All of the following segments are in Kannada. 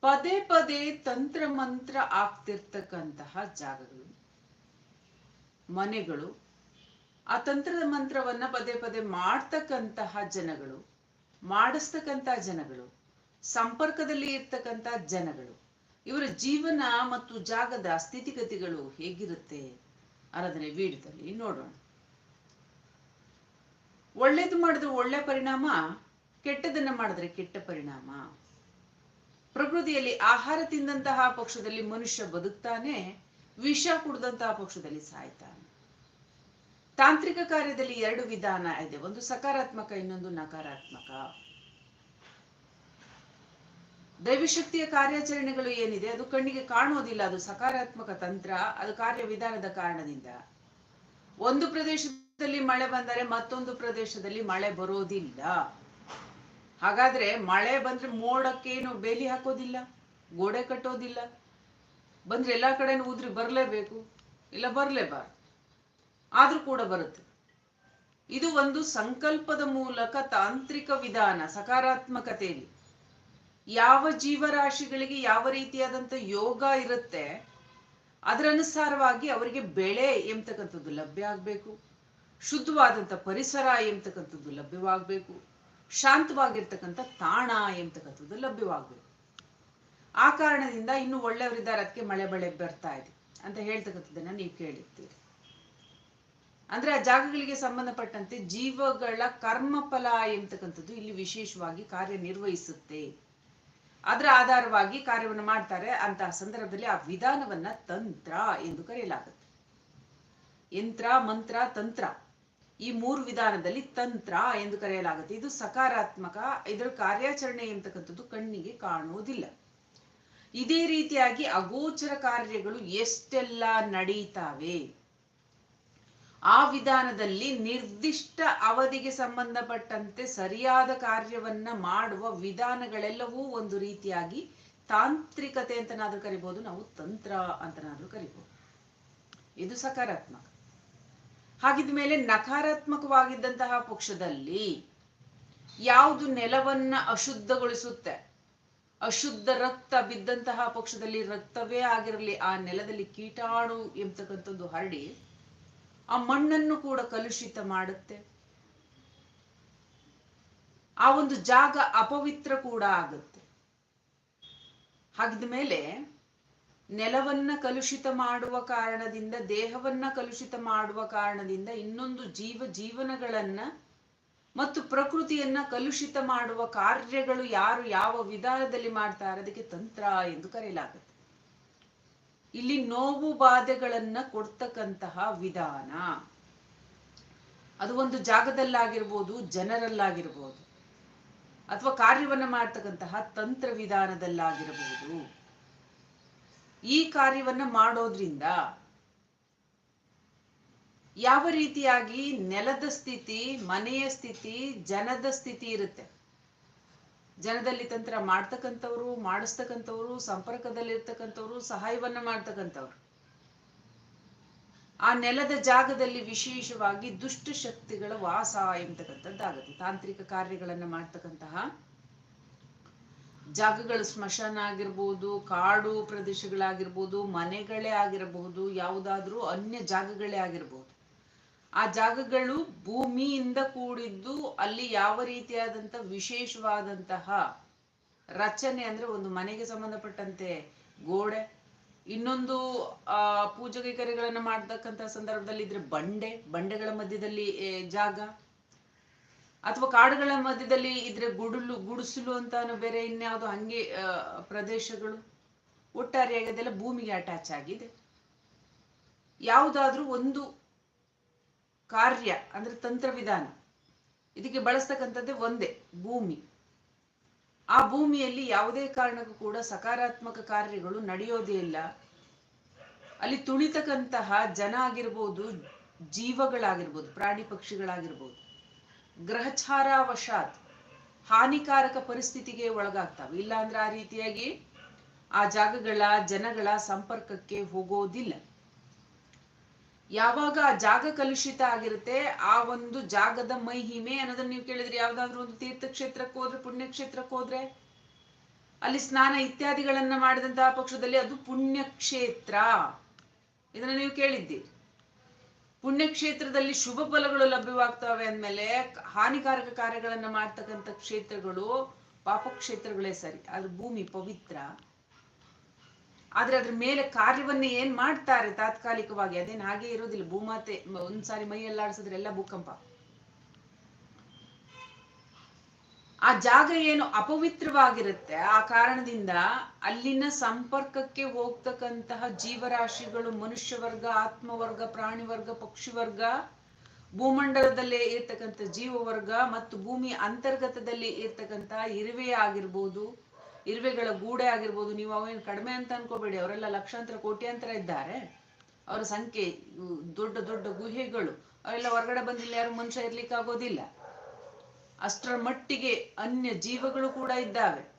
ಪದೇ ಪದೇ ತಂತ್ರ ಮಂತ್ರ ಆಗ್ತಿರ್ತಕ್ಕಂತಹ ಜಾಗಗಳು. ಮನೆಗಳು, ಆ ತಂತ್ರದ ಮಂತ್ರವನ್ನ ಪದೇ ಪದೇ ಮಾಡ್ತಕ್ಕಂತಹ ಜನಗಳು, ಮಾಡಿಸ್ತಕ್ಕಂತಹ ಜನಗಳು, ಸಂಪರ್ಕದಲ್ಲಿ ಇರ್ತಕ್ಕಂತಹ ಜನಗಳು. ಇವರ ಜೀವನ ಮತ್ತು ಜಾಗದ ಸ್ಥಿತಿಗತಿಗಳು ಹೇಗಿರುತ್ತೆ ಅನ್ನೋದನ್ನ ವಿಡಿಯೋದಲ್ಲಿ ನೋಡೋಣ. ಒಳ್ಳೇದು ಮಾಡಿದ್ರೆ ಒಳ್ಳೆ ಪರಿಣಾಮ, ಕೆಟ್ಟದನ್ನ ಮಾಡಿದ್ರೆ ಕೆಟ್ಟ ಪರಿಣಾಮ. ಪ್ರಕೃತಿಯಲ್ಲಿ ಆಹಾರ ತಿಂದಂತಹ ಪಕ್ಷದಲ್ಲಿ ಮನುಷ್ಯ ಬದುಕ್ತಾನೆ, ವಿಷ ಕುಡ್ದಂತಹ ಪಕ್ಷದಲ್ಲಿ ಸಾಯ್ತಾನೆ. ತಾಂತ್ರಿಕ ಕಾರ್ಯದಲ್ಲಿ ಎರಡು ವಿಧಾನ ಇದೆ. ಒಂದು ಸಕಾರಾತ್ಮಕ, ಇನ್ನೊಂದು ನಕಾರಾತ್ಮಕ. ದೈವಶಕ್ತಿಯ ಕಾರ್ಯಾಚರಣೆಗಳು ಏನಿದೆ? ಅದು ಕಣ್ಣಿಗೆ ಕಾಣೋದಿಲ್ಲ ಅದು ಸಕಾರಾತ್ಮಕ ತಂತ್ರ, ಅದು ಕಾರ್ಯವಿಧಾನದ ಕಾರಣದಿಂದ. ಒಂದು ಪ್ರದೇಶದಲ್ಲಿ ಮಳೆ ಬಂದರೆ ಮತ್ತೊಂದು ಪ್ರದೇಶದಲ್ಲಿ ಮಳೆ ಬರೋದಿಲ್ಲ. ಹಾಗಾದ್ರೆ ಮಳೆ ಬಂದ್ರೆ ಮೋಡಕ್ಕೇನು ಬೇಲಿ ಹಾಕೋದಿಲ್ಲ, ಗೋಡೆ ಕಟ್ಟೋದಿಲ್ಲ. ಬಂದ್ರೆ ಎಲ್ಲಾ ಕಡೆನೂ ಉದ್ರಿ ಬರಲೇಬೇಕು, ಇಲ್ಲ ಬರಲೇಬಾರ್ದು. ಆದ್ರೂ ಕೂಡ ಬರುತ್ತೆ. ಇದು ಒಂದು ಸಂಕಲ್ಪದ ಮೂಲಕ ತಾಂತ್ರಿಕ ವಿಧಾನ, ಸಕಾರಾತ್ಮಕತೆಯಲ್ಲಿ. ಯಾವ ಜೀವರಾಶಿಗಳಿಗೆ ಯಾವ ರೀತಿಯಾದಂತ ಯೋಗ ಇರುತ್ತೆ, ಅದರನುಸಾರವಾಗಿ ಅವರಿಗೆ ಬೆಳೆ ಎಂಬತಕ್ಕಂಥದ್ದು ಲಭ್ಯ ಆಗಬೇಕು. ಶುದ್ಧವಾದಂತ ಪರಿಸರ ಎಂಬತಕ್ಕಂಥದ್ದು ಲಭ್ಯವಾಗಬೇಕು. ಶಾಂತವಾಗಿರ್ತಕ್ಕಂಥ ತಾಣ ಎಂಬತಕ್ಕಂಥದ್ದು ಲಭ್ಯವಾಗಬೇಕು. ಆ ಕಾರಣದಿಂದ ಇನ್ನು ಒಳ್ಳೆಯವರಿದ್ದಾರೆ, ಅದಕ್ಕೆ ಮಳೆ ಬಳೆ ಬರ್ತಾ ಇದೆ ಅಂತ ಹೇಳ್ತಕ್ಕಂಥದ್ದನ್ನ ನೀವು ಕೇಳಿರ್ತೀರಿ. ಅಂದ್ರೆ ಆ ಜಾಗಗಳಿಗೆ ಸಂಬಂಧಪಟ್ಟಂತೆ ಜೀವಗಳ ಕರ್ಮಫಲ ಎಂಬತಕ್ಕಂಥದ್ದು ಇಲ್ಲಿ ವಿಶೇಷವಾಗಿ ಕಾರ್ಯನಿರ್ವಹಿಸುತ್ತೆ. ಅದರ ಆಧಾರವಾಗಿ ಕಾರ್ಯವನ್ನು ಮಾಡ್ತಾರೆ, ಅಂತಹ ಸಂದರ್ಭದಲ್ಲಿ ಆ ವಿಧಾನವನ್ನ ತಂತ್ರ ಎಂದು ಕರೆಯಲಾಗುತ್ತೆ. ಯಂತ್ರ, ಮಂತ್ರ, ತಂತ್ರ. ಈ ಮೂರು ವಿಧಾನದಲ್ಲಿ ತಂತ್ರ ಎಂದು ಕರೆಯಲಾಗುತ್ತೆ. ಇದು ಸಕಾರಾತ್ಮಕ ಇದರ ಕಾರ್ಯಾಚರಣೆ ಎಂತಕ್ಕಂಥದ್ದು ಕಣ್ಣಿಗೆ ಕಾಣುವುದಿಲ್ಲ. ಇದೇ ರೀತಿಯಾಗಿ ಅಗೋಚರ ಕಾರ್ಯಗಳು ಎಷ್ಟೆಲ್ಲ ನಡೀತಾವೆ? ಆ ವಿಧಾನದಲ್ಲಿ ನಿರ್ದಿಷ್ಟ ಅವಧಿಗೆ ಸಂಬಂಧಪಟ್ಟಂತೆ ಸರಿಯಾದ ಕಾರ್ಯವನ್ನ ಮಾಡುವ ವಿಧಾನಗಳೆಲ್ಲವೂ ಒಂದು ರೀತಿಯಾಗಿ ತಾಂತ್ರಿಕತೆ ಅಂತನಾದ್ರೂ ಕರಿಬಹುದು ನಾವು ತಂತ್ರ ಅಂತನಾದ್ರೂ ಕರಿಬಹುದು ಇದು ಸಕಾರಾತ್ಮಕ. ಹಾಗಿದ ಮೇಲೆ ನಕಾರಾತ್ಮಕವಾಗಿದ್ದಂತಹ ಪಕ್ಷದಲ್ಲಿ ಯಾವುದು ನೆಲವನ್ನ ಅಶುದ್ಧಗೊಳಿಸುತ್ತೆ? ಅಶುದ್ಧ ರಕ್ತ ಬಿದ್ದಂತಹ ಪಕ್ಷದಲ್ಲಿ ರಕ್ತವೇ ಆಗಿರಲಿ, ಆ ನೆಲದಲ್ಲಿ ಕೀಟಾಣು ಎಂಬತಕ್ಕಂಥದ್ದು ಹರಡಿ, ಆ ಮಣ್ಣನ್ನು ಕೂಡ ಕಲುಷಿತ ಮಾಡುತ್ತೆ. ಆ ಒಂದು ಜಾಗ ಅಪವಿತ್ರ ಕೂಡ ಆಗುತ್ತೆ. ಹಾಗಿದ ಮೇಲೆ ನೆಲವನ್ನ ಕಲುಷಿತ ಮಾಡುವ ಕಾರಣದಿಂದ, ದೇಹವನ್ನ ಕಲುಷಿತ ಮಾಡುವ ಕಾರಣದಿಂದ ಇನ್ನೊಂದು ಜೀವ ಜೀವನಗಳನ್ನ ಮತ್ತು ಪ್ರಕೃತಿಯನ್ನ ಕಲುಷಿತ ಮಾಡುವ ಕಾರ್ಯಗಳು ಯಾರು ಯಾವ ವಿಧಾನದಲ್ಲಿ ಮಾಡ್ತಾರೆ, ಅದಕ್ಕೆ ತಂತ್ರ ಎಂದು ಕರೆಯಲಾಗುತ್ತೆ. ಇಲ್ಲಿ ನೋವು ಬಾಧೆಗಳನ್ನ ಕೊಡ್ತಕ್ಕಂತಹ ವಿಧಾನ. ಅದು ಒಂದು ಜಾಗದಲ್ಲಾಗಿರ್ಬೋದು, ಜನರಲ್ಲಾಗಿರ್ಬೋದು, ಅಥವಾ ಕಾರ್ಯವನ್ನ ಮಾಡ್ತಕ್ಕಂತಹ ತಂತ್ರ ವಿಧಾನದಲ್ಲಾಗಿರಬಹುದು ಈ ಕಾರ್ಯವನ್ನ ಮಾಡೋದ್ರಿಂದ ಯಾವ ರೀತಿಯಾಗಿ ನೆಲದ ಸ್ಥಿತಿ, ಮನೆಯ ಸ್ಥಿತಿ, ಜನದ ಸ್ಥಿತಿ ಇರುತ್ತೆ. ಜನದಲ್ಲಿ ತಂತ್ರ ಮಾಡ್ತಕ್ಕಂಥವ್ರು, ಮಾಡಿಸ್ತಕ್ಕಂಥವ್ರು, ಸಂಪರ್ಕದಲ್ಲಿರ್ತಕ್ಕಂಥವ್ರು, ಸಹಾಯವನ್ನ ಮಾಡ್ತಕ್ಕಂಥವ್ರು. ಆ ನೆಲದ ಜಾಗದಲ್ಲಿ ವಿಶೇಷವಾಗಿ ದುಷ್ಟ ಶಕ್ತಿಗಳ ವಾಸ ಎಂಬತಕ್ಕಂಥದ್ದಾಗುತ್ತೆ. ತಾಂತ್ರಿಕ ಕಾರ್ಯಗಳನ್ನ ಮಾಡ್ತಕ್ಕಂತಹ ಜಾಗಗಳು ಸ್ಮಶಾನ ಆಗಿರ್ಬೋದು, ಕಾಡು ಪ್ರದೇಶಗಳಾಗಿರ್ಬೋದು, ಮನೆಗಳೇ ಆಗಿರಬಹುದು ಯಾವುದಾದ್ರೂ ಅನ್ಯ ಜಾಗಗಳೇ ಆಗಿರ್ಬೋದು. ಆ ಜಾಗಗಳು ಭೂಮಿಯಿಂದ ಕೂಡಿದ್ದು ಅಲ್ಲಿ ಯಾವ ರೀತಿಯಾದಂತ ವಿಶೇಷವಾದಂತಹ ರಚನೆ ಅಂದ್ರೆ ಒಂದು ಮನೆಗೆ ಸಂಬಂಧಪಟ್ಟಂತೆ ಗೋಡೆ, ಇನ್ನೊಂದು, ಆ ಪೂಜೆ ಕೈಕರ್ಯಗಳನ್ನ ಮಾಡ್ತಕ್ಕಂಥ ಸಂದರ್ಭದಲ್ಲಿ ಇದ್ರೆ ಬಂಡೆ, ಬಂಡೆಗಳ ಮಧ್ಯದಲ್ಲಿ ಜಾಗ. ಅಥವಾ ಕಾಡುಗಳ ಮಧ್ಯದಲ್ಲಿ ಇದ್ರೆ ಗುಡುಲು, ಗುಡಿಸಲು ಅಂತಾನು ಬೇರೆ ಇನ್ಯಾವುದೋ ಹಂಗೆ ಪ್ರದೇಶಗಳು ಒಟ್ಟಾರೆಯಾಗಿ ಅದೆಲ್ಲ ಭೂಮಿಗೆ ಅಟ್ಯಾಚ್ ಆಗಿದೆ. ಯಾವುದಾದ್ರೂ ಒಂದು ಕಾರ್ಯ, ಅಂದ್ರೆ ತಂತ್ರವಿಧಾನ, ಇದಕ್ಕೆ ಬಳಸ್ತಕ್ಕಂಥದ್ದೇ ಒಂದೇ, ಭೂಮಿ. ಆ ಭೂಮಿಯಲ್ಲಿ ಯಾವುದೇ ಕಾರಣಕ್ಕೂ ಕೂಡ ಸಕಾರಾತ್ಮಕ ಕಾರ್ಯಗಳು ನಡೆಯೋದೇ ಇಲ್ಲ. ಅಲ್ಲಿ ತುಳಿತಕ್ಕಂತಹ ಜನ ಆಗಿರ್ಬೋದು, ಜೀವಗಳಾಗಿರ್ಬೋದು, ಪ್ರಾಣಿ ಪಕ್ಷಿಗಳಾಗಿರ್ಬೋದು. ಗ್ರಹಚಾರವಶಾತ್, ಹಾನಿಕಾರಕ ಪರಿಸ್ಥಿತಿಗೆ ಒಳಗಾಗ್ತವೆ. ಇಲ್ಲ ಅಂದ್ರೆ ಆ ರೀತಿಯಾಗಿ ಆ ಜಾಗಗಳ, ಜನಗಳ ಸಂಪರ್ಕಕ್ಕೆ ಹೋಗೋದಿಲ್ಲ. ಯಾವಾಗ ಆ ಜಾಗ ಕಲುಷಿತ ಆಗಿರುತ್ತೆ, ಆ ಒಂದು ಜಾಗದ ಮಹಿಮೆ ಅನ್ನೋದನ್ನ ನೀವು ಕೇಳಿದ್ರೆ ಯಾವ್ದಾದ್ರು ಒಂದು ತೀರ್ಥಕ್ಷೇತ್ರಕ್ಕೆ ಹೋದ್ರೆ, ಪುಣ್ಯಕ್ಷೇತ್ರಕ್ಕೆ ಹೋದ್ರೆ, ಅಲ್ಲಿ ಸ್ನಾನ ಇತ್ಯಾದಿಗಳನ್ನ ಮಾಡಿದಂತಹ ಪಕ್ಷದಲ್ಲಿ ಅದು ಪುಣ್ಯಕ್ಷೇತ್ರ. ಇದನ್ನ ನೀವು ಕೇಳಿದ್ದೀರಿ. ಪುಣ್ಯಕ್ಷೇತ್ರದಲ್ಲಿ ಶುಭ ಫಲಗಳು ಲಭ್ಯವಾಗ್ತವೆ ಅಂದ್ಮೇಲೆ ಹಾನಿಕಾರಕ ಕಾರ್ಯಗಳನ್ನ ಮಾಡ್ತಕ್ಕಂಥ ಕ್ಷೇತ್ರಗಳು ಪಾಪಕ್ಷೇತ್ರಗಳೇ ಸರಿ. ಆದ್ರೆ ಭೂಮಿ ಪವಿತ್ರ. ಆದ್ರೆ ಅದ್ರ ಮೇಲೆ ಕಾರ್ಯವನ್ನ ಏನ್ ಮಾಡ್ತಾರೆ ತಾತ್ಕಾಲಿಕವಾಗಿ? ಅದೇನ್ ಹಾಗೆ ಇರೋದಿಲ್ಲ. ಭೂಮಾತೆ, ಒಂದ್ಸಾರಿ ಮೈ ಎಲ್ಲಾಡ್ಸಿದ್ರೆ ಎಲ್ಲ ಭೂಕಂಪ. ಆ ಜಾಗ ಏನು ಅಪವಿತ್ರವಾಗಿರುತ್ತೆ, ಆ ಕಾರಣದಿಂದ ಅಲ್ಲಿನ ಸಂಪರ್ಕಕ್ಕೆ ಹೋಗ್ತಕ್ಕಂತಹ ಜೀವರಾಶಿಗಳು ಮನುಷ್ಯ ವರ್ಗ ಆತ್ಮವರ್ಗ ಪ್ರಾಣಿ ವರ್ಗ ಪಕ್ಷಿ ವರ್ಗ ಭೂಮಂಡಲದಲ್ಲೇ ಇರ್ತಕ್ಕಂಥ ಜೀವವರ್ಗ ಮತ್ತು ಭೂಮಿ ಅಂತರ್ಗತದಲ್ಲಿ ಇರ್ತಕ್ಕಂತಹ ಇರುವೆ ಆಗಿರ್ಬೋದು, ಇರುವೆಗಳ ಗೂಡೆ ಆಗಿರ್ಬೋದು, ನೀವು ಅವೇನು ಕಡಿಮೆ ಅಂತ ಅನ್ಕೋಬೇಡಿ, ಅವರೆಲ್ಲ ಲಕ್ಷಾಂತರ, ಕೋಟ್ಯಾಂತರ ಇದ್ದಾರೆ. ಅವರ ಸಂಖ್ಯೆ ದೊಡ್ಡ ದೊಡ್ಡ ಗುಹೆಗಳು ಅವೆಲ್ಲ ಹೊರಗಡೆ ಬಂದಿಲ್ಲ, ಯಾರು ಮನುಷ್ಯ ಇರ್ಲಿಕ್ಕೆ ಆಗೋದಿಲ್ಲ ಅಷ್ಟರ ಮಟ್ಟಿಗೆ ಅನ್ಯ ಜೀವಗಳು ಕೂಡ ಇದ್ದಾವೆ.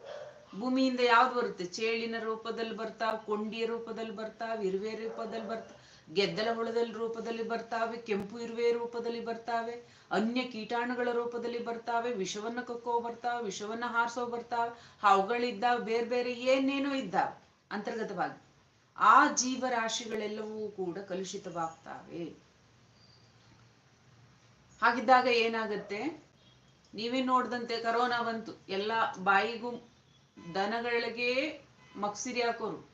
ಭೂಮಿಯಿಂದ ಯಾವ್ದು ಬರುತ್ತೆ? ಚೇಳಿನ ರೂಪದಲ್ಲಿ ಬರ್ತಾವ, ಕೊಂಡಿಯ ರೂಪದಲ್ಲಿ ಬರ್ತಾವ್, ಇರುವೆ ರೂಪದಲ್ಲಿ ಬರ್ತಾವ, ಗೆದ್ದಲ ಹುಳದಲ್ಲಿ ರೂಪದಲ್ಲಿ ಬರ್ತಾವೆ, ಕೆಂಪು ಇರುವೆ ರೂಪದಲ್ಲಿ ಬರ್ತಾವೆ, ಅನ್ಯ ಕೀಟಾಣುಗಳ ರೂಪದಲ್ಲಿ ಬರ್ತಾವೆ, ವಿಷವನ್ನ ಕಕ್ಕೋ ಬರ್ತಾವೆ, ವಿಷವನ್ನ ಹಾರಿಸೋ ಬರ್ತಾವೆ, ಹಾವುಗಳಿದ್ದಾವೆ, ಬೇರೆ ಬೇರೆ ಏನೇನೋ ಇದ್ದಾವೆ. ಅಂತರ್ಗತವಾಗಿ ಆ ಜೀವರಾಶಿಗಳೆಲ್ಲವೂ ಕೂಡ ಕಲುಷಿತವಾಗ್ತಾವೆ. ಹಾಗಿದ್ದಾಗ ಏನಾಗತ್ತೆ? ನೀವೇ ನೋಡ್ದಂತೆ ಕರೋನಾ ಬಂತು. ಎಲ್ಲ ಬಾಯಿಗೂ ದನಗಳಿಗೆ ಮಕ್ಸಿರಿ ಹಾಕೋರು.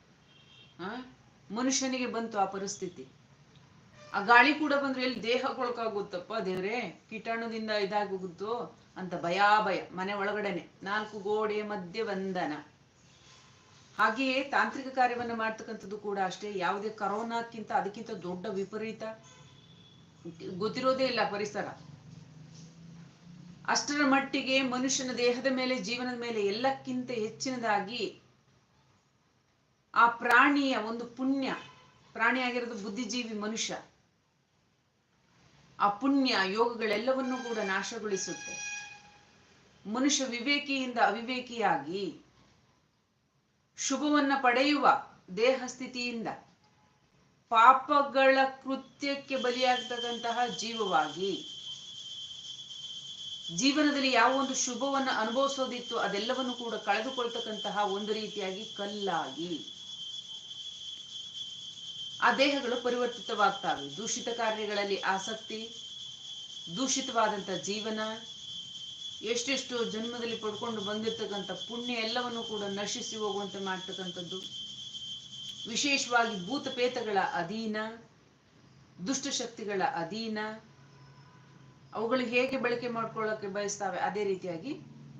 ಆ ಮನುಷ್ಯನಿಗೆ ಬಂತು ಆ ಪರಿಸ್ಥಿತಿ. ಆ ಗಾಳಿ ಕೂಡ ಬಂದ್ರೆ ಎಲ್ಲಿ ದೇಹ ಕೊಳಕಾಗುತ್ತಪ್ಪ ದೇವ್ರೆ? ಕೀಟಾಣುದಿಂದ ಇದಾಗುತ್ತೋ ಅಂತ ಭಯ ಭಯ, ಮನೆ ಒಳಗಡೆನೆ. ನಾಲ್ಕು ಗೋಡೆ ಮಧ್ಯೆ ಬಂಧನ. ಹಾಗೆಯೇ ತಾಂತ್ರಿಕ ಕಾರ್ಯವನ್ನ ಮಾಡ್ತಕ್ಕಂಥದ್ದು ಕೂಡ ಅಷ್ಟೇ. ಯಾವುದೇ ಕರೋನಾಕ್ಕಿಂತ ಅದಕ್ಕಿಂತ ದೊಡ್ಡ ವಿಪರೀತ. ಗೊತ್ತಿರೋದೇ ಇಲ್ಲ ಪರಿಸರ. ಅಷ್ಟರ ಮಟ್ಟಿಗೆ ಮನುಷ್ಯನ ದೇಹದ ಮೇಲೆ, ಜೀವನದ ಮೇಲೆ ಎಲ್ಲಕ್ಕಿಂತ ಹೆಚ್ಚಿನದಾಗಿ ಆ ಪ್ರಾಣಿಯ ಒಂದು ಪುಣ್ಯ ಪ್ರಾಣಿಯಾಗಿರೋದು ಬುದ್ಧಿಜೀವಿ ಮನುಷ್ಯ. ಆ ಪುಣ್ಯ ಯೋಗಗಳೆಲ್ಲವನ್ನೂ ಕೂಡ ನಾಶಗೊಳಿಸುತ್ತೆ. ಮನುಷ್ಯ ವಿವೇಕಿಯಿಂದ ಅವಿವೇಕಿಯಾಗಿ ಶುಭವನ್ನ ಪಡೆಯುವ ದೇಹ ಸ್ಥಿತಿಯಿಂದ ಪಾಪಗಳ ಕೃತ್ಯಕ್ಕೆ ಬಲಿಯಾಗ್ತಕ್ಕಂತಹ ಜೀವವಾಗಿ ಜೀವನದಲ್ಲಿ ಯಾವ ಒಂದು ಶುಭವನ್ನು ಅನುಭವಿಸೋದಿತ್ತು ಅದೆಲ್ಲವನ್ನು ಕೂಡ ಕಳೆದುಕೊಳ್ತಕ್ಕಂತಹ ಒಂದು ರೀತಿಯಾಗಿ ಕಲ್ಲಾಗಿ. ಆ ದೇಹಗಳು ಪರಿವರ್ತಿತವಾಗ್ತವೆ. ದೂಷಿತ ಕಾರ್ಯಗಳಲ್ಲಿ ಆಸಕ್ತಿ, ದೂಷಿತವಾದಂಥ ಜೀವನ, ಎಷ್ಟೆಷ್ಟು ಜನ್ಮದಲ್ಲಿ ಪಡ್ಕೊಂಡು ಬಂದಿರತಕ್ಕಂಥ ಪುಣ್ಯ ಎಲ್ಲವನ್ನು ಕೂಡ ನಶಿಸಿ ಹೋಗುವಂತೆ ಮಾಡ್ತಕ್ಕಂಥದ್ದು. ವಿಶೇಷವಾಗಿ ಭೂತಪೇತಗಳ ಅಧೀನ, ದುಷ್ಟಶಕ್ತಿಗಳ ಅಧೀನ ಅವುಗಳು ಹೇಗೆ ಬಳಕೆ ಮಾಡ್ಕೊಳ್ಳೋಕೆ ಬಯಸ್ತಾವೆ? ಅದೇ ರೀತಿಯಾಗಿ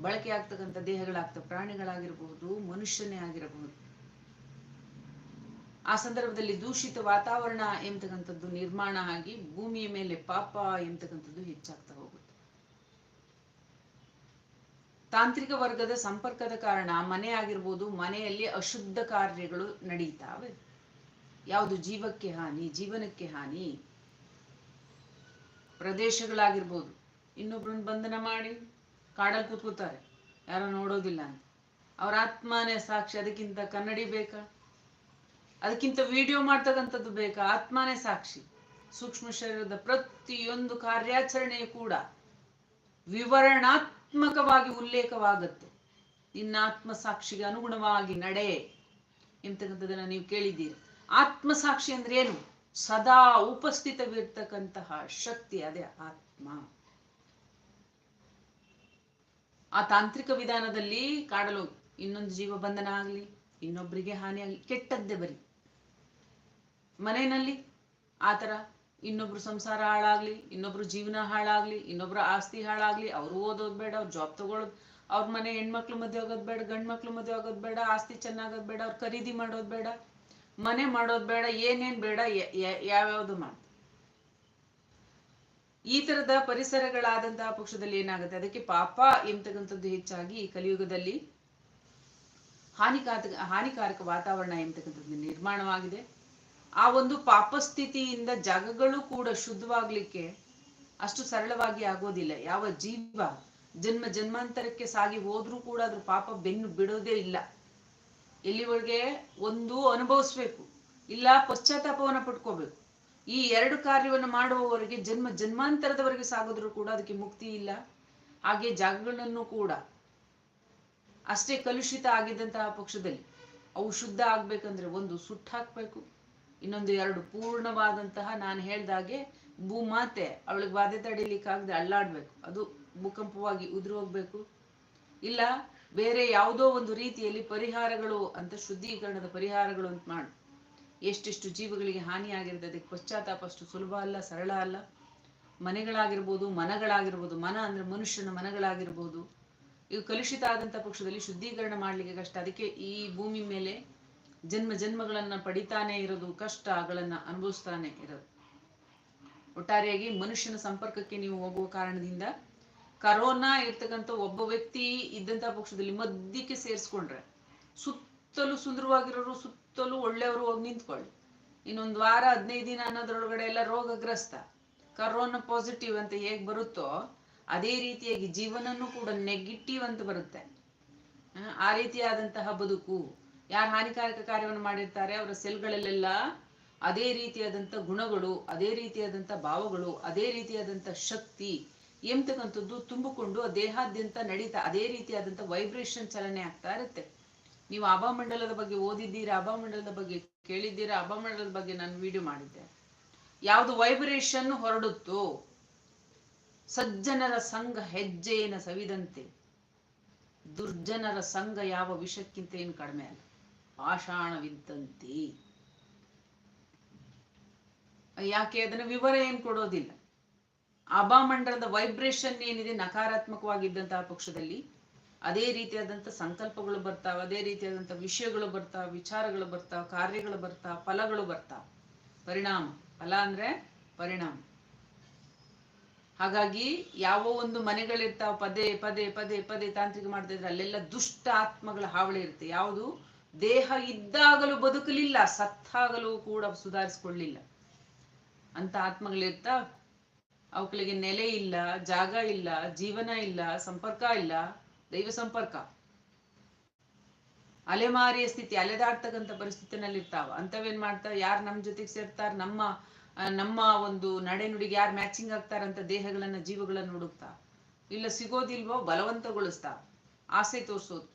ಬಳಕೆ ಆಗ್ತಕ್ಕಂಥ ದೇಹಗಳಾಗ್ತವೆ. ಪ್ರಾಣಿಗಳಾಗಿರಬಹುದು, ಮನುಷ್ಯನೇ ಆಗಿರಬಹುದು. ಆ ಸಂದರ್ಭದಲ್ಲಿ ದೂಷಿತ ವಾತಾವರಣ ಎಂಬತಕ್ಕಂಥದ್ದು ನಿರ್ಮಾಣ ಆಗಿ ಭೂಮಿಯ ಮೇಲೆ ಪಾಪ ಎಂಬತಕ್ಕಂಥದ್ದು ಹೆಚ್ಚಾಗ್ತಾ ಹೋಗುತ್ತೆ. ತಾಂತ್ರಿಕ ವರ್ಗದ ಸಂಪರ್ಕದ ಕಾರಣ ಮನೆ ಆಗಿರ್ಬೋದು, ಮನೆಯಲ್ಲಿ ಅಶುದ್ಧ ಕಾರ್ಯಗಳು ನಡೀತಾವೆ. ಯಾವುದು ಜೀವಕ್ಕೆ ಹಾನಿ, ಜೀವನಕ್ಕೆ ಹಾನಿ ಪ್ರದೇಶಗಳಾಗಿರ್ಬೋದು. ಇನ್ನೊಬ್ರನ್ನ ಬಂಧನ ಮಾಡಿ ಕಾಡಲ್ಲಿ ಕೂತ್ಕೋತಾರೆ ಯಾರೋ ನೋಡೋದಿಲ್ಲ ಅಂತ. ಅವ್ರ ಆತ್ಮನೇ ಸಾಕ್ಷಿ. ಅದಕ್ಕಿಂತ ಕನ್ನಡಿ ಬೇಕಾ? ಅದಕ್ಕಿಂತ ವಿಡಿಯೋ ಮಾಡ್ತಕ್ಕಂಥದ್ದು ಬೇಕಾ? ಆತ್ಮನೇ ಸಾಕ್ಷಿ. ಸೂಕ್ಷ್ಮ ಶರೀರದ ಪ್ರತಿಯೊಂದು ಕಾರ್ಯಾಚರಣೆ ಕೂಡ ವಿವರಣಾತ್ಮಕವಾಗಿ ಉಲ್ಲೇಖವಾಗುತ್ತೆ. ನಿನ್ನ ಆತ್ಮ ಸಾಕ್ಷಿಗೆ ಅನುಗುಣವಾಗಿ ನಡೆ ಎಂತಕ್ಕಂಥದ್ದನ್ನ ನೀವು ಕೇಳಿದ್ದೀರಿ. ಆತ್ಮ ಸಾಕ್ಷಿ ಅಂದ್ರೆ ಏನು? ಸದಾ ಉಪಸ್ಥಿತವಿರ್ತಕ್ಕಂತಹ ಶಕ್ತಿ ಅದೇ ಆತ್ಮ. ಆ ತಾಂತ್ರಿಕ ವಿಧಾನದಲ್ಲಿ ಕಾಡಲು ಇನ್ನೊಂದು ಜೀವ ಬಂಧನ ಆಗಲಿ ಇನ್ನೊಬ್ಬರಿಗೆ ಹಾನಿ ಆಗ್ಲಿ, ಕೆಟ್ಟದ್ದೇ ಬರಿ. ಮನೆಯಲ್ಲಿ ಆತರ ಇನ್ನೊಬ್ರು ಸಂಸಾರ ಹಾಳಾಗ್ಲಿ, ಇನ್ನೊಬ್ರು ಜೀವನ ಹಾಳಾಗ್ಲಿ, ಇನ್ನೊಬ್ರು ಆಸ್ತಿ ಹಾಳಾಗ್ಲಿ, ಅವ್ರು ಓದೋದು ಬೇಡ, ಅವ್ರ ಜಾಬ್ ತಗೊಳ್ಳೋದು ಅವ್ರ ಮನೆ ಹೆಣ್ಮಕ್ಳು ಮದುವೆ ಆಗೋದ್ ಬೇಡ ಗಂಡ್ ಮಕ್ಳು ಮದುವೆ ಆಗೋದ್ ಬೇಡ, ಆಸ್ತಿ ಚೆನ್ನಾಗೋದ್ ಬೇಡ, ಅವ್ರ ಖರೀದಿ ಮಾಡೋದ್ ಬೇಡ ಮನೆ ಮಾಡೋದ್ ಬೇಡ, ಏನೇನ್ ಬೇಡ ಯಾವ್ಯಾವ್ದು ಮಾಡ. ಈ ತರದ ಪರಿಸರಗಳಾದಂತಹ ಪಕ್ಷದಲ್ಲಿ ಏನಾಗುತ್ತೆ? ಅದಕ್ಕೆ ಪಾಪ ಎಂಬತಕ್ಕಂಥದ್ದು ಹೆಚ್ಚಾಗಿ ಈ ಕಲಿಯುಗದಲ್ಲಿ ಹಾನಿಕಾರಕ ಹಾನಿಕಾರಕ ವಾತಾವರಣ ಎಂಬತಕ್ಕಂಥದ್ದು ನಿರ್ಮಾಣವಾಗಿದೆ. ಆ ಒಂದು ಪಾಪಸ್ಥಿತಿಯಿಂದ ಜಾಗಗಳು ಕೂಡ ಶುದ್ಧವಾಗ್ಲಿಕ್ಕೆ ಅಷ್ಟು ಸರಳವಾಗಿ ಆಗೋದಿಲ್ಲ. ಯಾವ ಜೀವ ಜನ್ಮ ಜನ್ಮಾಂತರಕ್ಕೆ ಸಾಗಿ ಹೋದ್ರೂ ಕೂಡ ಅದ್ರ ಪಾಪ ಬೆನ್ನು ಬಿಡೋದೇ ಇಲ್ಲ. ಎಲ್ಲಿವರೆಗೆ ಒಂದು ಅನುಭವಿಸ್ಬೇಕು. ಇಲ್ಲ ಪಶ್ಚಾತ್ತಾಪವನ್ನು ಪಡ್ಕೋಬೇಕು. ಈ ಎರಡು ಕಾರ್ಯವನ್ನು ಮಾಡುವವರೆಗೆ ಜನ್ಮ ಜನ್ಮಾಂತರದವರೆಗೆ ಸಾಗಿದ್ರು ಕೂಡ ಅದಕ್ಕೆ ಮುಕ್ತಿ ಇಲ್ಲ. ಹಾಗೆ ಜಾಗಗಳನ್ನು ಕೂಡ. ಅಷ್ಟೇ ಕಲುಷಿತ ಆಗಿದ್ದಂತಹ ಪಕ್ಷದಲ್ಲಿ ಅವು ಶುದ್ಧ ಆಗ್ಬೇಕಂದ್ರೆ ಒಂದು ಸುಟ್ಟು ಹಾಕ್ಬೇಕು. ಇನ್ನೊಂದು ಎರಡು ಪೂರ್ಣವಾದಂತಹ ನಾನು ಹೇಳ್ದಾಗೆ ಭೂಮಾತೆ ಅವಳಿಗೆ ಬಾಧೆ ಆಗದೆ ಅಳ್ಳಾಡ್ಬೇಕು ಅದು ಭೂಕಂಪವಾಗಿ ಉದುರು ಹೋಗ್ಬೇಕು. ಇಲ್ಲ ಬೇರೆ ಯಾವುದೋ ಒಂದು ರೀತಿಯಲ್ಲಿ ಪರಿಹಾರಗಳು ಅಂತ ಶುದ್ಧೀಕರಣದ ಪರಿಹಾರಗಳು ಅಂತ ಮಾಡು. ಎಷ್ಟೆಷ್ಟು ಜೀವಗಳಿಗೆ ಹಾನಿಯಾಗಿರುತ್ತೆ ಅದಕ್ಕೆ ಪಶ್ಚಾತ್ತಾಪ ಅಷ್ಟು ಸುಲಭ ಅಲ್ಲ, ಸರಳ ಅಲ್ಲ. ಮನೆಗಳಾಗಿರ್ಬೋದು, ಮನಗಳಾಗಿರ್ಬೋದು, ಮನ ಅಂದ್ರೆ ಮನುಷ್ಯನ ಮನಗಳಾಗಿರ್ಬೋದು. ಇವು ಕಲುಷಿತ ಆದಂಥ ಪಕ್ಷದಲ್ಲಿ ಶುದ್ಧೀಕರಣ ಮಾಡ್ಲಿಕ್ಕೆ ಕಷ್ಟ. ಅದಕ್ಕೆ ಈ ಭೂಮಿ ಮೇಲೆ ಜನ್ಮ ಜನ್ಮಗಳನ್ನ ಪಡಿತಾನೆ ಇರೋದು ಕಷ್ಟ ಕಷ್ಟಗಳನ್ನ ಅನುಭವಿಸ್ತಾನೆ ಇರೋದು. ಒಟ್ಟಾರೆಯಾಗಿ ಮನುಷ್ಯನ ಸಂಪರ್ಕಕ್ಕೆ ನೀವು ಹೋಗುವ ಕಾರಣದಿಂದ ಕರೋನಾ ಇರ್ತಕ್ಕಂಥ ಒಬ್ಬ ವ್ಯಕ್ತಿ ಇದ್ದಂಥ ಪಕ್ಷದಲ್ಲಿ ಮಧ್ಯಕ್ಕೆ ಸೇರಿಸ್ಕೊಂಡ್ರೆ ಸುತ್ತಲೂ ಸುಂದರವಾಗಿರೋರು ಸುತ್ತಲೂ ಒಳ್ಳೆಯವರು ಹೋಗಿ ನಿಂತ್ಕೊಳ್ಳಿ. ಇನ್ನೊಂದು ವಾರ ಹದಿನೈದು ದಿನ ಅನ್ನೋದ್ರೊಳಗಡೆ ಎಲ್ಲ ರೋಗಗ್ರಸ್ತ. ಕರೋನಾ ಪಾಸಿಟಿವ್ ಅಂತ ಹೇಗೆ ಬರುತ್ತೋ ಅದೇ ರೀತಿಯಾಗಿ ಜೀವನನೂ ಕೂಡ ನೆಗೆಟಿವ್ ಅಂತ ಬರುತ್ತೆ. ಆ, ಆ ರೀತಿಯಾದಂತಹ ಬದುಕು. ಯಾರು ಹಾನಿಕಾರಕ ಕಾರ್ಯವನ್ನು ಮಾಡಿರ್ತಾರೆ ಅವರ ಸೆಲ್ಗಳಲ್ಲೆಲ್ಲ ಅದೇ ರೀತಿಯಾದಂಥ ಗುಣಗಳು ಅದೇ ರೀತಿಯಾದಂಥ ಭಾವಗಳು ಅದೇ ರೀತಿಯಾದಂಥ ಶಕ್ತಿ ಎಂಬತಕ್ಕಂಥದ್ದು ತುಂಬಿಕೊಂಡು ದೇಹಾದ್ಯಂತ ನಡೀತಾ, ಅದೇ ರೀತಿಯಾದಂಥ ವೈಬ್ರೇಷನ್ ಚಲನೆ ಆಗ್ತಾ ಇರುತ್ತೆ. ನೀವು ಆಭಾಮಂಡಲದ ಬಗ್ಗೆ ಓದಿದ್ದೀರಾ ಆಭಾಮಂಡಲದ ಬಗ್ಗೆ ಕೇಳಿದ್ದೀರಾ ಆಭಾಮಂಡಲದ ಬಗ್ಗೆ ನಾನು ವಿಡಿಯೋ ಮಾಡಿದ್ದೆ. ಯಾವುದು ವೈಬ್ರೇಷನ್ ಹೊರಡುತ್ತೋ, ಸಜ್ಜನರ ಸಂಘ ಹೆಜ್ಜೆಯನ್ನ ಸವಿದಂತೆ, ದುರ್ಜನರ ಸಂಘ ಯಾವ ವಿಷಕ್ಕಿಂತ ಏನು ಕಡಿಮೆ ಅಲ್ಲ. ಪಾಷಾಣವಿದ್ದಂತೆ. ಯಾಕೆ ಅದನ್ನ ವಿವರ ಏನು ಕೊಡೋದಿಲ್ಲ. ಅಭಾಮಂಡಲದ ವೈಬ್ರೇಷನ್ ಏನಿದೆ, ನಕಾರಾತ್ಮಕವಾಗಿದ್ದಂತಹ ಪಕ್ಷದಲ್ಲಿ, ಅದೇ ರೀತಿಯಾದಂಥ ಸಂಕಲ್ಪಗಳು ಬರ್ತಾವೆ, ಅದೇ ರೀತಿಯಾದಂಥ ವಿಷಯಗಳು ಬರ್ತಾವೆ, ವಿಚಾರಗಳು ಬರ್ತಾವ, ಕಾರ್ಯಗಳು ಬರ್ತಾವ, ಫಲಗಳು ಬರ್ತಾವ. ಪರಿಣಾಮ, ಫಲ ಅಂದ್ರೆ ಪರಿಣಾಮ. ಹಾಗಾಗಿ ಯಾವ ಒಂದು ಮನೆಗಳಿರ್ತಾವ, ಪದೇ ಪದೇ ಪದೇ ಪದೇ ತಾಂತ್ರಿಕ ಮಾಡ್ತಿದ್ರೆ ಅಲ್ಲೆಲ್ಲ ದುಷ್ಟ ಆತ್ಮಗಳ ಹಾವಳಿ ಇರುತ್ತೆ. ಯಾವುದು? ದೇಹ ಇದ್ದಾಗಲೂ ಬದುಕಲಿಲ್ಲ, ಸತ್ತಾಗಲೂ ಕೂಡ ಸುಧಾರಿಸ್ಕೊಳ್ಳಿಲ್ಲ. ಅಂತ ಆತ್ಮಗಳಿರ್ತಾವ ಅವುಗಳಿಗೆ ನೆಲೆ ಇಲ್ಲ, ಜಾಗ ಇಲ್ಲ, ಜೀವನ ಇಲ್ಲ, ಸಂಪರ್ಕ ಇಲ್ಲ, ದೈವ ಸಂಪರ್ಕ. ಅಲೆಮಾರಿಯ ಸ್ಥಿತಿ ಅಲೆದಾಡ್ತಕ್ಕಂಥ ಪರಿಸ್ಥಿತಿನಲ್ಲಿ ಇರ್ತಾವ ಅಂತವೇನ್ ಮಾಡ್ತಾವ ಯಾರು ನಮ್ಮ ಜೊತೆಗೆ ಸೇರ್ತಾರ, ನಮ್ಮ ನಮ್ಮ ಒಂದು ನಡೆನುಡಿಗೆ ಯಾರು ಮ್ಯಾಚಿಂಗ್ ಆಗ್ತಾರಂತ ದೇಹಗಳನ್ನ, ಜೀವಗಳನ್ನ ಹುಡುಕ್ತಾ. ಇಲ್ಲ ಸಿಗೋದಿಲ್ವೋ, ಬಲವಂತಗೊಳಿಸ್ತಾ. ಆಸೆ ತೋರ್ಸೋದು.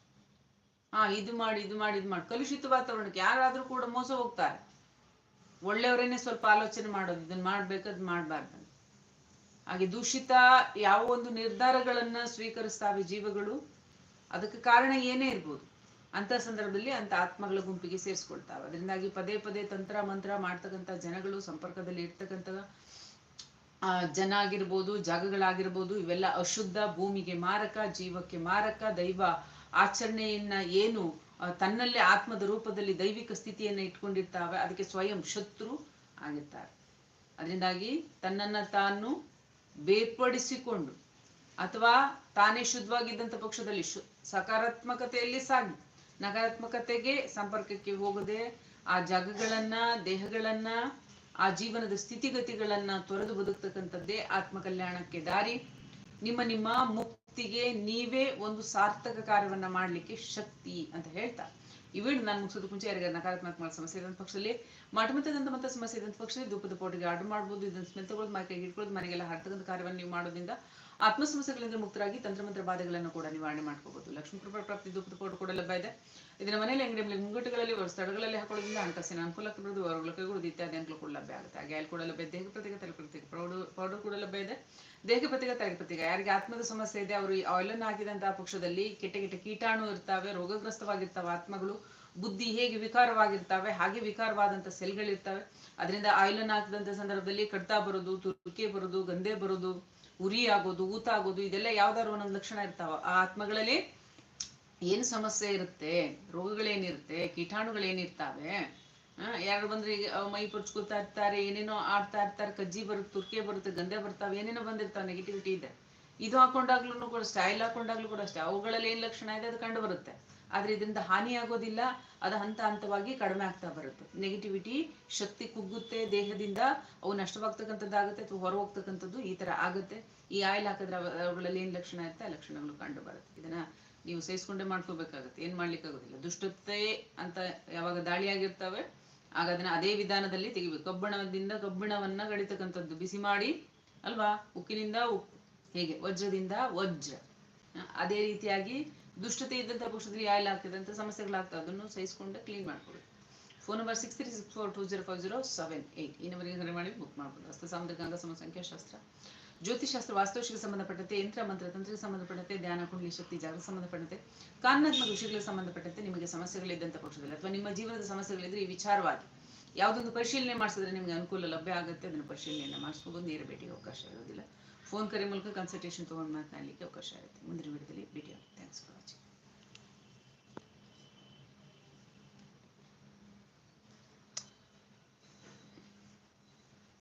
ಹಾ ಇದು ಮಾಡಿ ಇದು ಮಾಡಿ ಇದು ಮಾಡಿ. ಕಲುಷಿತ ವಾತಾವರಣಕ್ಕೆ ಯಾರಾದ್ರೂ ಕೂಡ ಮೋಸ ಹೋಗ್ತಾರೆ. ಒಳ್ಳೆಯವರೇನೆ ಸ್ವಲ್ಪ ಆಲೋಚನೆ ಮಾಡೋದು ಇದನ್ನ ಮಾಡ್ಬೇಕು, ಅದ್ ಮಾಡ್ಬಾರ್ದು. ಹಾಗೆ ದೂಷಿತ ಯಾವ ಒಂದು ನಿರ್ಧಾರಗಳನ್ನ ಸ್ವೀಕರಿಸ್ತಾವೆ ಜೀವಗಳು, ಅದಕ್ಕೆ ಕಾರಣ ಏನೇ ಇರ್ಬೋದು ಅಂತ ಸಂದರ್ಭದಲ್ಲಿ ಅಂತ ಆತ್ಮಗಳ ಗುಂಪಿಗೆ ಸೇರಿಸ್ಕೊಳ್ತಾವೆ. ಅದರಿಂದಾಗಿ ಪದೇ ಪದೇ ತಂತ್ರ, ಮಂತ್ರ ಮಾಡ್ತಕ್ಕಂಥ ಜನಗಳು, ಸಂಪರ್ಕದಲ್ಲಿ ಇರ್ತಕ್ಕಂಥ ಜನ ಆಗಿರ್ಬೋದು, ಜಾಗಗಳಾಗಿರ್ಬೋದು, ಇವೆಲ್ಲ ಅಶುದ್ಧ ಭೂಮಿಗೆ ಮಾರಕ, ಜೀವಕ್ಕೆ ಮಾರಕ, ದೈವ ಆಚರಣೆಯನ್ನ ಏನು ತನ್ನಲ್ಲೇ ಆತ್ಮದ ರೂಪದಲ್ಲಿ ದೈವಿಕ ಸ್ಥಿತಿಯನ್ನ ಇಟ್ಕೊಂಡಿರ್ತಾವೆ, ಅದಕ್ಕೆ ಸ್ವಯಂ ಶತ್ರು ಆಗಿರ್ತಾರೆ. ಅದರಿಂದಾಗಿ ತನ್ನನ್ನ ತಾನು ಬೇರ್ಪಡಿಸಿಕೊಂಡು ಅಥವಾ ತಾನೇ ಶುದ್ಧವಾಗಿದ್ದಂಥ ಪಕ್ಷದಲ್ಲಿ ಶು, ಸಕಾರಾತ್ಮಕತೆಯಲ್ಲಿ ಸಾಗಿ, ನಕಾರಾತ್ಮಕತೆಗೆ ಸಂಪರ್ಕಕ್ಕೆ ಹೋಗದೆ ಆ ಜಾಗಗಳನ್ನ, ದೇಹಗಳನ್ನ, ಆ ಜೀವನದ ಸ್ಥಿತಿಗತಿಗಳನ್ನ ತೊರೆದು ಬದುಕ್ತಕ್ಕಂಥದ್ದೇ ಆತ್ಮಕಲ್ಯಾಣಕ್ಕೆ ದಾರಿ. ನಿಮ್ಮ ನಿಮ್ಮ ಮುಕ್ತಿಗೆ ನೀವೇ ಒಂದು ಸಾರ್ಥಕ ಕಾರ್ಯವನ್ನ ಮಾಡಲಿಕ್ಕೆ ಶಕ್ತಿ ಅಂತ ಹೇಳ್ತಾ ಈ ವಿಡಿಯೋ ನಾನು ಮುಗಿಸೋದು ಮುಂಚೆ ಯಾರಿಗಾರ ನಕಾರಾತ್ಮಕ ಸಮಸ್ಯೆ ಇದ್ದಂಥ ಪಕ್ಷದಲ್ಲಿ ಮಠಮತದಂತ ಮತ್ತೆ ಸಮಸ್ಯೆ ಇದ್ದಂಥ ಪಕ್ಷದಲ್ಲಿ ಧೂಪದ ಪೋಟಿಗೆ ಆರ್ಡರ್ ಮಾಡ್ಬೋದು, ಇದನ್ನು ಸ್ಮೆಲ್ ತಗೊಳ್ಳೋದು ಇಟ್ಕೊಳ್ಳೋದು ಮನೆಗೆಲ್ಲ ಹರ್ತಕ್ಕಂಥ ಕಾರ್ಯವನ್ನು ನೀವು ಮಾಡೋದ್ರಿಂದ ಆತ್ಮ ಸಮಸ್ಯೆಗಳಿಂದ ಮುಕ್ತರಾಗಿ ತಂತ್ರಮಂತ್ರ ಬಾಧೆಗಳನ್ನು ಕೂಡ ನಿವಾರಣೆ ಮಾಡ್ಕೋಬಹುದು. ಲಕ್ಷ್ಮೀ ಕೃಪಾ ಪ್ರಾಪ್ತಿ ಕೂಡ ಲಭ್ಯ ಇದೆ. ಇದನ್ನ ಮನೆಯಲ್ಲಿ ಅಂಗಡಿ ಮುಂಗಟ್ಟುಗಳಲ್ಲಿ ಸ್ಥಳಗಳಲ್ಲಿ ಹಾಕೊಳ್ಳೋದ್ರಿಂದ ಹಣಕಾಸಿನ ಅನುಕೂಲಕ್ಕೆ ಬರೋದು ಹೊರಗಳ ಕೈಗಳು ಇತ್ಯಾದಿ ಅನುಕೂಲ ಕೂಡ ಲಭ್ಯ ಆಗುತ್ತೆ. ಹಾಗೆ ಅಲ್ಲಿ ಕೂಡ ಲಭ್ಯ ದೇಹ ಪ್ರತ್ಯೇಕ ತಲೆ ಪ್ರತ್ಯೇಕ ಪೌಡರ್ ಕೂಡ ಲಭ್ಯ ಇದೆ. ದೇಹ ಪ್ರತ್ಯೇಕ ತಲೆ ಪ್ರತ್ಯೇಕ. ಯಾರಿಗೆ ಆತ್ಮದ ಸಮಸ್ಯೆ ಇದೆ, ಅವರು ಈ ಆಯಿಲ್ ಅನ್ನು ಹಾಕಿದಂತಹ ಪಕ್ಷದಲ್ಲಿ ಕೆಟ್ಟ ಕೆಟ್ಟ ಕೀಟಾಣು ಇರ್ತಾವೆ, ರೋಗಗ್ರಸ್ತವಾಗಿರ್ತಾವೆ, ಆತ್ಮಗಳು, ಬುದ್ಧಿ ಹೇಗೆ ವಿಕಾರವಾಗಿರ್ತಾವೆ, ಹಾಗೆ ವಿಕಾರವಾದಂತ ಸೆಲ್ಗಳಿರ್ತವೆ. ಅದರಿಂದ ಆಯಿಲ್ ಅನ್ನು ಹಾಕಿದಂತ ಸಂದರ್ಭದಲ್ಲಿ ಕಡ್ತಾ ಬರೋದು, ತುರ್ಕೆ ಬರೋದು, ಗಂಧೆ ಬರೋದು ಉರಿ ಆಗೋದು, ಊತ ಆಗೋದು, ಇದೆಲ್ಲ ಯಾವ್ದಾದ್ರು ಒಂದೊಂದು ಲಕ್ಷಣ ಇರ್ತಾವ. ಆ ಆತ್ಮಗಳಲ್ಲಿ ಏನು ಸಮಸ್ಯೆ ಇರುತ್ತೆ, ರೋಗಗಳೇನಿರುತ್ತೆ, ಕೀಟಾಣುಗಳೇನಿರ್ತಾವೆ ಯಾರು ಬಂದ್ರೆ ಈಗ ಮೈ ಪುರ್ಚ್ಕೊತಾ ಇರ್ತಾರೆ, ಏನೇನೋ ಆಡ್ತಾ ಇರ್ತಾರೆ, ಕಜ್ಜಿ ಬರುತ್ತೆ, ತುರ್ಕೆ ಬರುತ್ತೆ, ಗಂಧೆ ಬರ್ತಾವೆ, ಏನೇನೋ ಬಂದಿರ್ತಾವೆ ನೆಗೆಟಿವಿಟಿ ಇದೆ. ಇದು ಹಾಕೊಂಡಾಗ್ಲೂ ಕೂಡ ಸ್ಟೈಲ್ ಹಾಕೊಂಡಾಗ್ಲೂ ಕೂಡ ಅಷ್ಟೇ, ಅವುಗಳಲ್ಲಿ ಏನ್ ಲಕ್ಷಣ ಇದೆ ಅದು ಕಂಡು ಬರುತ್ತೆ. ಆದ್ರೆ ಇದರಿಂದ ಹಾನಿ ಆಗೋದಿಲ್ಲ. ಅದು ಹಂತ ಹಂತವಾಗಿ ಕಡಿಮೆ ಆಗ್ತಾ ಬರುತ್ತೆ. ನೆಗೆಟಿವಿಟಿ ಶಕ್ತಿ ಕುಗ್ಗುತ್ತೆ, ದೇಹದಿಂದ ಅವು ನಷ್ಟವಾಗ್ತಕ್ಕಂಥದ್ದಾಗುತ್ತೆ ಅಥವಾ ಹೊರ ಹೋಗ್ತಕ್ಕಂಥದ್ದು ಈ ತರ ಆಗುತ್ತೆ. ಈ ಆಯಿಲ್ ಹಾಕಿದ್ರೆ ಅವ- ಅವುಗಳಲ್ಲಿ ಏನ್ ಲಕ್ಷಣ ಇರುತ್ತೆ? ಆ ಲಕ್ಷಣಗಳು ಕಂಡು ಬರುತ್ತೆ. ಇದನ್ನ ನೀವು ಸೇರಿಸ್ಕೊಂಡೇ ಮಾಡ್ಕೋಬೇಕಾಗುತ್ತೆ ಏನ್ ಮಾಡ್ಲಿಕ್ಕೆ ಆಗೋದಿಲ್ಲ. ದುಷ್ಟತೆ ಅಂತ ಯಾವಾಗ ದಾಳಿಯಾಗಿರ್ತವೆ ಆಗ ಅದನ್ನ ಅದೇ ವಿಧಾನದಲ್ಲಿ ತೆಗಿಬೇಕು. ಕಬ್ಬಣದಿಂದ ಕಬ್ಬಿಣವನ್ನ ಗಡಿತಕ್ಕಂಥದ್ದು ಬಿಸಿ ಮಾಡಿ, ಅಲ್ವಾ? ಉಕ್ಕಿನಿಂದ ಉಕ್ಕು ಹೇಗೆ? ವಜ್ರದಿಂದ ವಜ್ರ. ಅದೇ ರೀತಿಯಾಗಿ ದುಷ್ಟತೆ ಇದ್ದಂಥ ಪಕ್ಷದಲ್ಲಿ ಯಾವ ಅಂತ ಸಮಸ್ಯೆಗಳಾಗ್ತದೆ ಅದನ್ನು ಸಹಿಸ್ಕೊಂಡು ಕ್ಲೀನ್ ಮಾಡ್ಕೊಳ್ಳಿ phone number six three six four two zero five zero seven eight ಈ ನಂಬರಿಗೆ ಕರೆ ಮಾಡಿ ಬುಕ್ ಮಾಡ್ಬೋದು. ಅಸ್ತ ಸಾಮುದ್ರಿಕ ಅಂಗ ಸಮ ಸಂಖ್ಯಾಶಾಸ್ತ್ರ ಜ್ಯೋತಿಷಾಸ್ತ್ರ ವಾಸ್ತುಶಿಗೆ ಸಂಬಂಧಪಟ್ಟಂತೆ, ಯಂತ್ರ ಮಂತ್ರ ತಂತ್ರಕ್ಕೆ ಸಂಬಂಧಪಟ್ಟಂತೆ, ಧ್ಯಾನ ಕುಂಡಲಿ ಶಕ್ತಿ ಜಾಗಕ್ಕೆ ಸಂಬಂಧಪಟ್ಟಂತೆ ಕಾರಣಾತ್ಮಕ ವಿಷಯಗಳಿಗೆ ಸಂಬಂಧಪಟ್ಟಂತೆ ನಿಮಗೆ ಸಮಸ್ಯೆಗಳಿದ್ದಂಥ ಪಕ್ಷದಲ್ಲಿ, ಅಥವಾ ನಿಮ್ಮ ಜೀವನದ ಸಮಸ್ಯೆಗಳಿದ್ರೆ ಈ ವಿಚಾರವಾಗಿ ಯಾವುದೊಂದು ಪರಿಶೀಲನೆ ಮಾಡಿಸಿದ್ರೆ ನಿಮಗೆ ಅನುಕೂಲ ಲಭ್ಯ ಆಗುತ್ತೆ, ಅದನ್ನು ಪರಿಶೀಲನೆಯನ್ನು ಮಾಡಿಸ್ಕೋಬೋದು ನೇರ ಭೇಟಿಗೆ ಅವಕಾಶ ಇರೋದಿಲ್ಲ. ಫೋನ್ ಕರೆ ಮೂಲಕ ಕನ್ಸಲ್ಟೇಷನ್ ತೊಗೊಂಡು ಮಾತನಾಡಲಿಕ್ಕೆ ಅವಕಾಶ ಇರುತ್ತೆ ಮುಂದಿನ ವಿಡಿಯೋದಲ್ಲಿ ಭೇಟಿಯಾಗುತ್ತೆ ಥ್ಯಾಂಕ್ಸ್ ಫಾರ್ ವಾಚಿಂಗ್